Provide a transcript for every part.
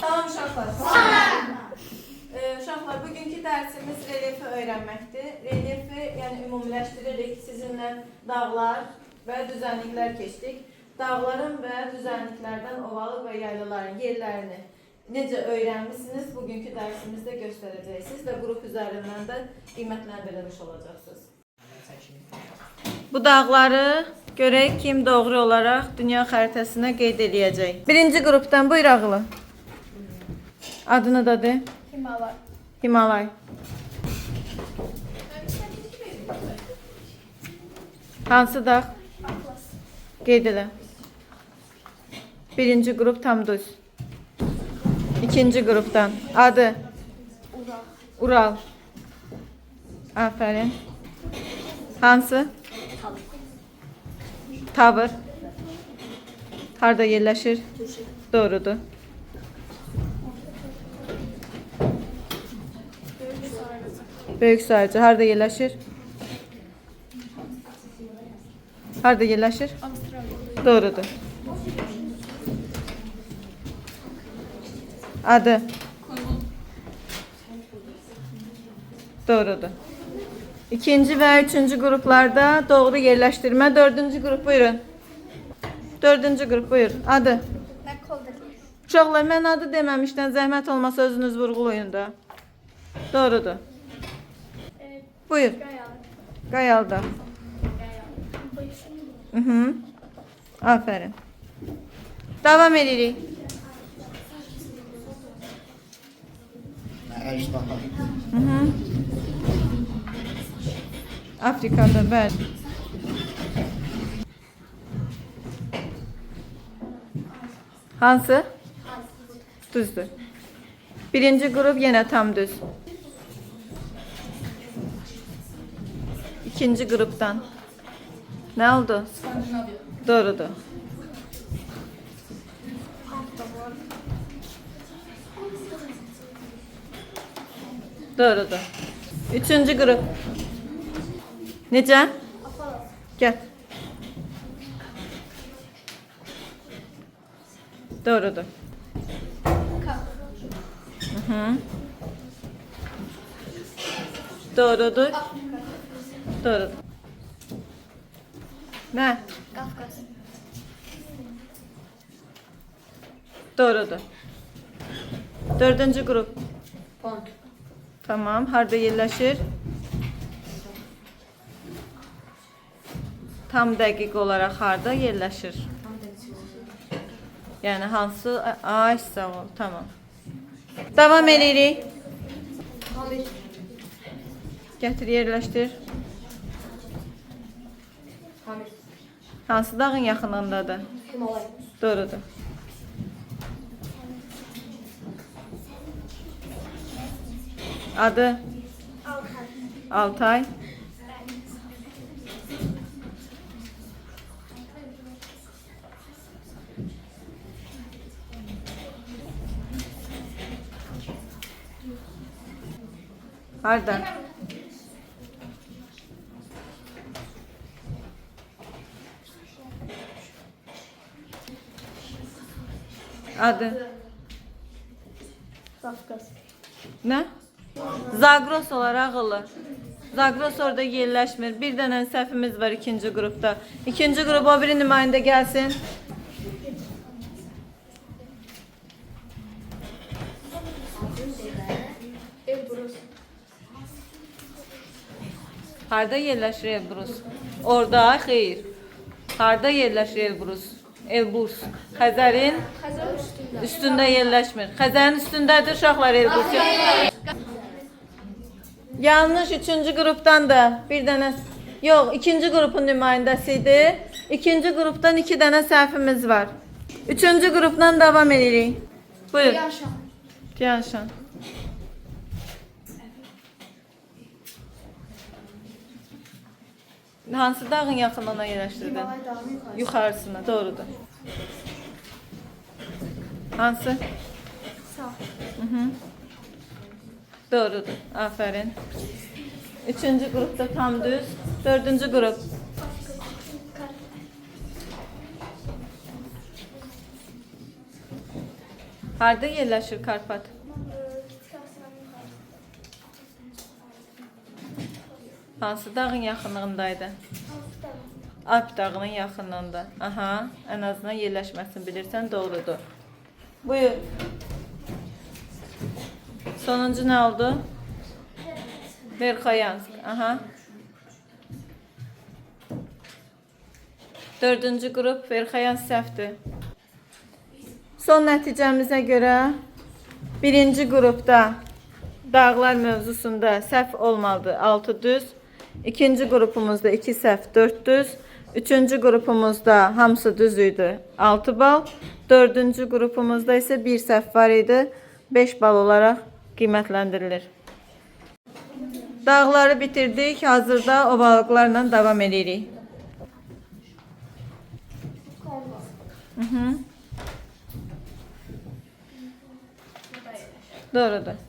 Tamam uşaqlar. Ee, uşaqlar, bugünkü dərsimiz relyefi öyrənməkdir. Relyefi, yəni ümumiləşdiririk. Sizinlə dağlar və düzənliklər keçdik. Dağların və düzənliklərdən ovalıq və yaylaların yerlərini necə öyrənmisiniz, bugünkü dərsimizdə göstərəcəksiniz və qrup üzərindən də qiymətləndirilmiş olacaqsınız. Bu dağları görək kim doğru olaraq dünya xəritəsinə qeyd eləyəcək. Birinci qrupdan buyur ağılı. Adını da de. Himalay. Himalay. Hansı dağ? Atlas. Qeyd elə. Birinci qrup tam düz. İkinci qrupdan. Adı Ural. Ural. Aferin. Hansı? Tavır. Harda yerləşir? Turşu. Doğrudur. Böyük sayıcı harda yerləşir? Harda? Avustralya. Doğrudur. Adı? Doğrudur. İkinci ve üçüncü gruplarda doğru yerleştirme. Dördüncü grup buyurun. Dördüncü grup buyur. Adı? Macaulay. Uşaqlar, mən adı deməmişdən zəhmət olmasa özünüz vurğulayın da. Doğrudur. Ee, Buyur. Qayalda. -hı. Aferin. Devam edirik. Əjdaha. Hı -hı. Afrikada, bəli. Hansı? Düzdür. Birinci grup yine tam düz. İkinci gruptan. Ne oldu? Doğrudur. Doğrudur. Üçüncü grup. Necə? Afalas. Gəl. Doğrudur. Kap. Hı -hı. Doğrudur. Afrika. Doğrudur. Ne? Kafkas. Doğrudur. Dördüncü grup. Pont. Tamam. Harda yerləşir? Tam dəqiq olaraq harda yerləşir? Yəni hansı ay sağ ol. Tamam. Davam edirik. Gətir yerləşdir. Hansı dağın yaxınındadır? Himalay. Doğrudur. Adı Alkay. Altay. Harda? Adı Kafkas. ne? Zagros olaraq ağılı. Zagros orada yerləşmir. Bir dənə səhvimiz var ikinci qrupda. İkinci qrup o biri nümayəndə gəlsin. Harda yerləşir Elbrus? Orada, xeyr. Harda yerləşir Elbrus? Elbrus. Xəzərin üstündə yerləşmir. Xəzərin üstündədir uşaqlar Elbrus. Yanlış üçüncü gruptan da bir dənə Yox, ikinci qrupun nümayəndəsi idi. İkinci qrupdan iki dənə səhvimiz var. Üçüncü qrupdan davam edirik. Buyur. Yaşam. Yaşan. Hansı dağın yaxınlığına yerləşdirdin? Yuxarısına, doğrudur. Hansı? Sağ. Doğrudur. Aferin. Üçüncü grupta tam düz. Dördüncü grup. Harda yerləşir Karpat? Hansı dağın yaxınlığındaydı? Alp dağının yaxınlığında. Aha, ən azından yerləşməsini bilirsən, doğrudur. Buyur. Sonuncu nə oldu? Verxayansk. Aha. Dördüncü qrup Verxayansk səhvdir. Son nəticəmizə görə birinci qrupda dağlar mövzusunda səhv olmalıdır 6 düz. İkinci qrupumuzda 2 səhv 4 düz. Üçüncü qrupumuzda hamısı düz idi 6 bal. Dördüncü qrupumuzda isə 1 səhv var idi 5 bal olaraq qiymətləndirilir. Dağları bitirdik. Hazırda ovalıqlarla davam edirik. Hı -hı. Doğrudur.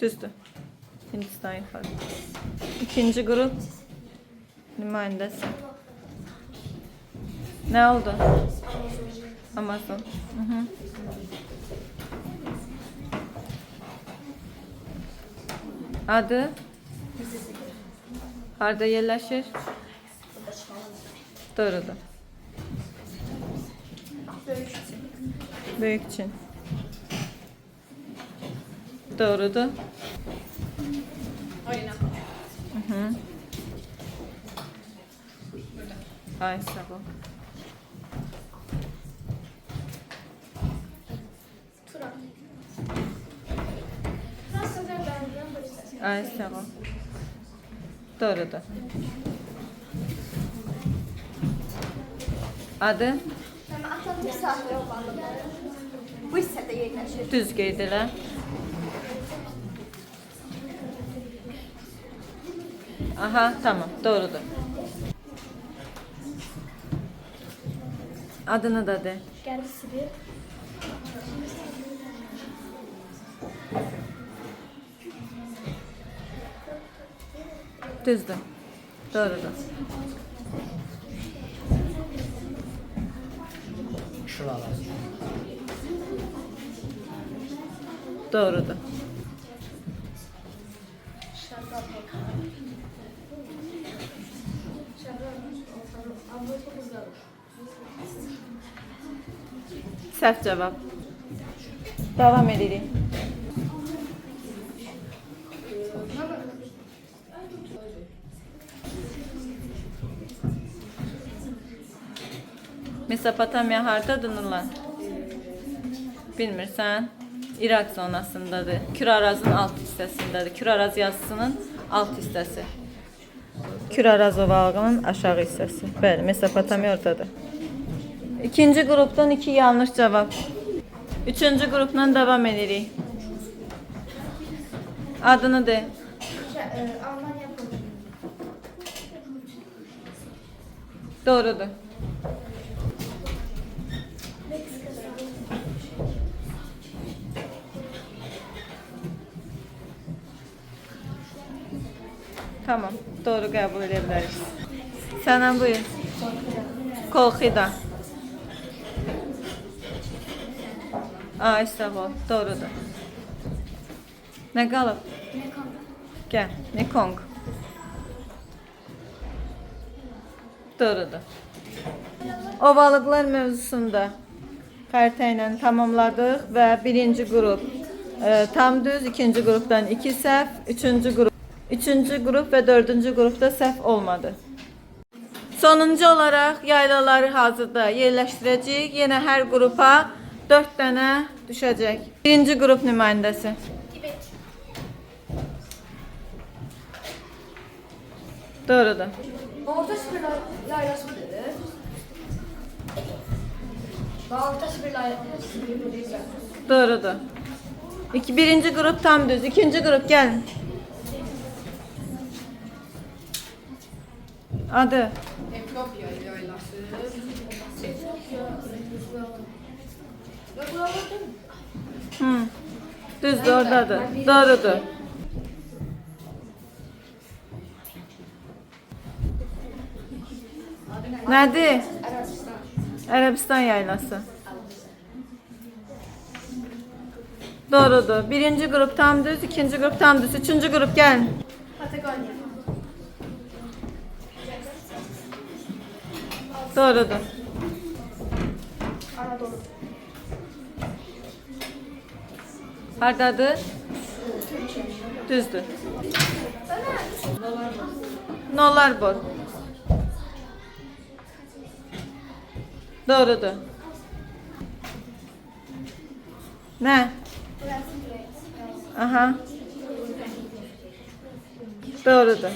Düzdür. Hindistan yuxarı. İkinci qrup nümayəndəsi. Nə oldu? Amazon. Hı -hı. Adı? Harda yerləşir? Doğrudur. Böyük Çin. Doğrudur. Oyna. Hı hı. Ay böyle Ay sağ ol. Doğrudur. Adı? Ama Atlantik sahili olanlar. Bu hissede yerleşir. Düz qeyd elə. Aha, tamam, doğrudur. Adını da de. Geldi Sibir. Düzdür. Doğrudur. Şuralar. Doğrudur. Səhv cavab. Davam edirik. Mesopotamiya hardadır Nurlan? Bilmirsən? İraq zonasındadır. Kürarazın alt hissəsindədir. Küraraz yazısının alt hissəsi. Küraraz ovalığının aşağı hissəsi. Bəli, Mesopotamiya oradadır. İkinci qrupdan iki yanlış cavab. Üçüncü qrupla davam edirik. Adını de. Almanya Doğrudur. Tamam, doğru qəbul edə bilərik. Səndən buyur. Kolxida. Ay, sağ ol. Doğrudur. Nə qalıb? Gəl, Mekong. Doğrudur. Ovalıqlar mövzusunda xəritə ilə tamamladıq və birinci qrup e, tam düz, ikinci qrupdan iki səhv, üçüncü qrup, üçüncü qrup və dördüncü qrupda səhv olmadı. Sonuncu olaraq yaylaları hazırda yerləşdirəcəyik. Yenə hər qrupa 4 dənə düşəcək. Birinci qrup nümayəndəsi. Doğrudur. Orta Sibir yaylası dedi. Orta Sibir yaylası. Doğrudur. İki, birinci grup tam düz. İkinci grup gel. Adı. Hı. Düzdür oradadır. Doğrudur. Nədir? Arabistan. Ərəbistan yaylası. Doğrudur. Birinci grup tam düz, ikinci grup tam düz, üçüncü grup gelin. Patagoniya. Doğrudur. Hardadır? Düzdür. Nolar bor. Doğrudur. Ne? Aha. Doğrudur.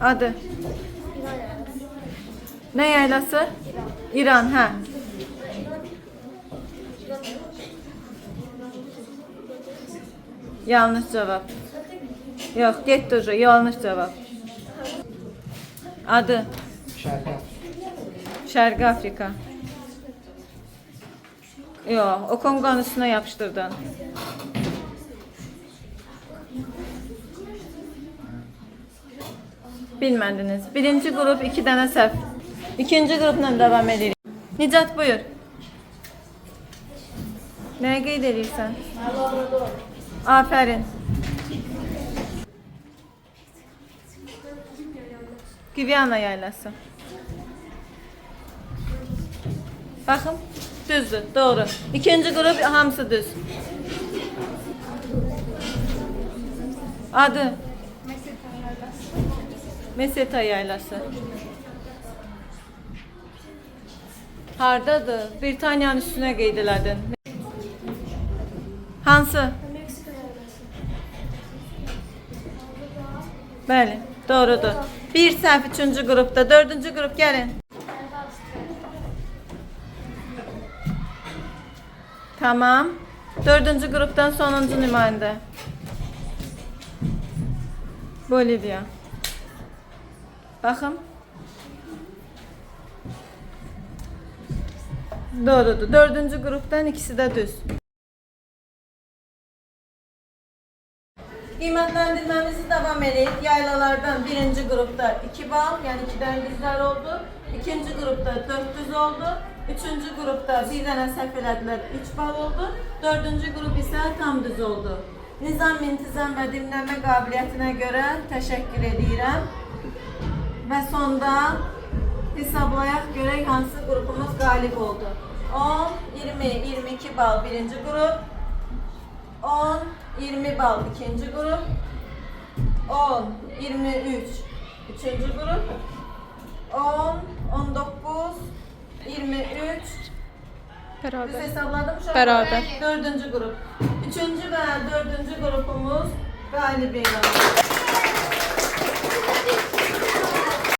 Adı. Ne yaylası? İran, ha. Yanlış cevap. Yok, get dur. Yanlış cevap. Adı. Şərqə. Şərqi Afrika. Yox, o Konqonun üstünə yapışdırdın. Bilmədiniz. Birinci qrup iki dənə səhv. İkinci qrupla davam edirik. Nicat buyur. Nəyə qeyd edirsən? Afərin. Guyana yaylası. Baxın, düzdür, doğru. İkinci qrup hamısı düz. Adı Meseta yaylası. Hardadır? Britaniyanın üstünə qeyd elədin. Hansı? Bəli, doğrudur. Bir səhv üçüncü qrupda, dördüncü qrup gəlin. Tamam. Dördüncü gruptan sonuncu nümayəndə. Bolivya. Baxın. Doğrudur. Dördüncü gruptan ikisi də düz. Qiymətləndirməmizi davam edək. Yaylalardan birinci qrupda 2 bal, yəni 2 dənə düzlər oldu. İkinci qrupda 4 düz oldu. Üçüncü qrupda bir səhv elədilər, 3 bal oldu. Dördüncü qrup isə tam düz oldu. Nizam, intizam və dinləmə qabiliyyətinə görə təşəkkür edirəm. Və sonda hesablayaq görək hansı qrupumuz qalib oldu. 10, 20, 22 bal birinci qrup. 10, 20 bal ikinci grup. 10, 23 üçüncü grup. 10, 19, 23 Düz Beraber. hesapladım şu an. Beraber. Dördüncü grup. Üçüncü ve dördüncü grupumuz galip elan.